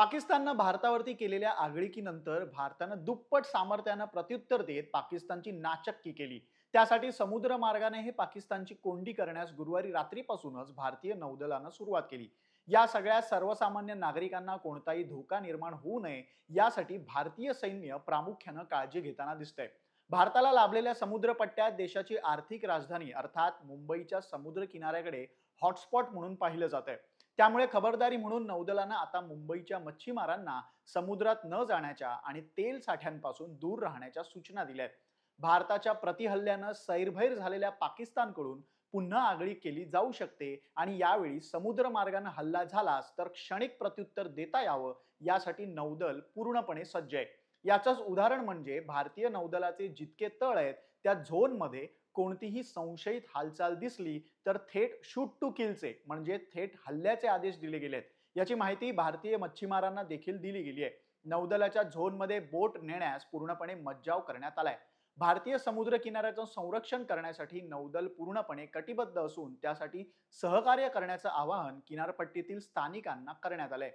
पाकिस्ताननं भारतावरती केलेल्या आगळीकीनंतर भारतानं दुप्पट सामर्थ्यानं प्रत्युत्तर देत पाकिस्तानची नाचक्की केली. त्यासाठी समुद्र मार्गाने हे पाकिस्तानची कोंडी करण्यास गुरुवारी रात्रीपासूनच भारतीय नौदलानं सुरुवात केली. या सगळ्या सर्वसामान्य नागरिकांना कोणताही धोका निर्माण होऊ नये यासाठी भारतीय सैन्य प्रामुख्यानं काळजी घेताना दिसतंय. भारताला लाभलेल्या समुद्रपट्ट्यात देशाची आर्थिक राजधानी अर्थात मुंबईच्या समुद्र किनाऱ्याकडे हॉटस्पॉट म्हणून पाहिलं जात आहे त्यामुळे खबरदारी म्हणून नौदलानं आता मुंबईच्या मच्छीमारांना समुद्रात न जाण्याच्या आणि तेल साठ्यांपासून दूर राहण्याच्या सूचना दिल्या आहेत. भारताच्या प्रतिहल्ल्यानं सैरभैर झालेल्या पाकिस्तानकडून पुन्हा आगळी केली जाऊ शकते आणि यावेळी समुद्र मार्गानं हल्ला झालास तर क्षणिक प्रत्युत्तर देता यावं यासाठी नौदल पूर्णपणे सज्ज आहे. याचंच उदाहरण म्हणजे भारतीय नौदलाचे जितके तळ आहेत त्या झोनमध्ये कोणतीही संशयित हालचाल दिसली तर थेट शूट टू किलचे म्हणजे थेट हल्ल्याचे आदेश दिले गेलेत. याची माहिती भारतीय मच्छीमारांना देखील दिली गेली आहे. नौदलाच्या झोनमध्ये बोट नेण्यास पूर्णपणे मज्जाव करण्यात आलाय. भारतीय समुद्र किनाऱ्याचं संरक्षण करण्यासाठी नौदल पूर्णपणे कटिबद्ध असून त्यासाठी सहकार्य करण्याचं आवाहन किनारपट्टीतील स्थानिकांना करण्यात आलंय.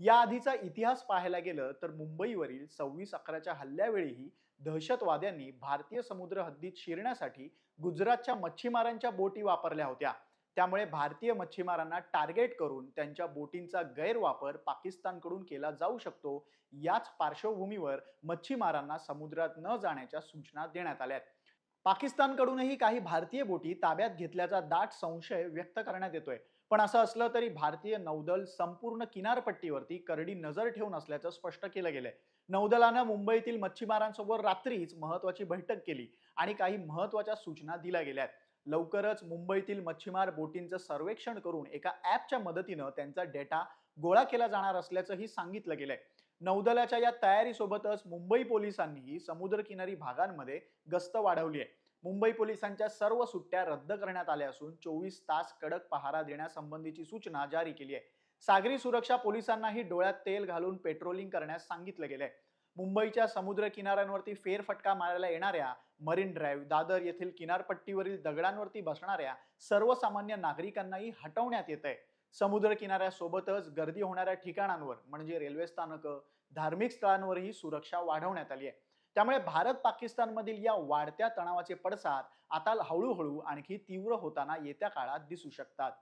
या आधीचा इतिहास पाहायला गेलं तर मुंबईवरील सव्वीस अकराच्या हल्ल्यावेळीही दहशतवाद्यांनी भारतीय समुद्र हद्दीत शिरण्यासाठी गुजरातच्या मच्छीमारांच्या बोटी वापरल्या होत्या. त्यामुळे भारतीय मच्छीमारांना टार्गेट करून त्यांच्या बोटींचा गैरवापर पाकिस्तानकडून केला जाऊ शकतो याच पार्श्वभूमीवर मच्छीमारांना समुद्रात न जाण्याच्या सूचना देण्यात आल्या पाकिस्तानकडूनही काही भारतीय बोटी ताब्यात घेतल्याचा दाट संशय व्यक्त करण्यात येतोय. पण असं असलं तरी भारतीय नौदल संपूर्ण किनारपट्टीवरती करडी नजर ठेवून असल्याचं स्पष्ट केलं गेलंय. नौदलानं मुंबईतील मच्छीमारांसोबत रात्रीच महत्वाची बैठक केली आणि काही महत्त्वाच्या सूचना दिल्या गेल्या आहेत. लवकरच मुंबईतील मच्छीमार बोटींचं सर्वेक्षण करून एका ॲपच्या मदतीनं त्यांचा डेटा गोळा केला जाणार असल्याचंही सांगितलं गेलंय. नौदलाच्या या तयारीसोबतच मुंबई पोलिसांनीही समुद्रकिनारी भागांमध्ये गस्त वाढवली आहे. मुंबई पोलिसांच्या सर्व सुट्ट्या रद्द करण्यात आल्या असून चोवीस तास कडक पहारा देण्यासंबंधीची सूचना जारी केली आहे. सागरी सुरक्षा पोलिसांनाही डोळ्यात तेल घालून पेट्रोलिंग करण्यास सांगितलं गेलंय. मुंबईच्या समुद्र किनाऱ्यांवरती फेरफटका मारायला येणाऱ्या मरीन ड्राईव्ह दादर येथील किनारपट्टीवरील दगडांवरती बसणाऱ्या सर्वसामान्य नागरिकांनाही हटवण्यात येत आहे समुद्र किनाऱ्यासोबतच गर्दी होणाऱ्या ठिकाणांवर म्हणजे रेल्वे स्थानकं धार्मिक स्थळांवरही सुरक्षा वाढवण्यात आली आहे. त्यामुळे भारत पाकिस्तानमधील या वाढत्या तणावाचे पडसाद आता हळूहळू आणखी तीव्र होताना येत्या काळात दिसू शकतात.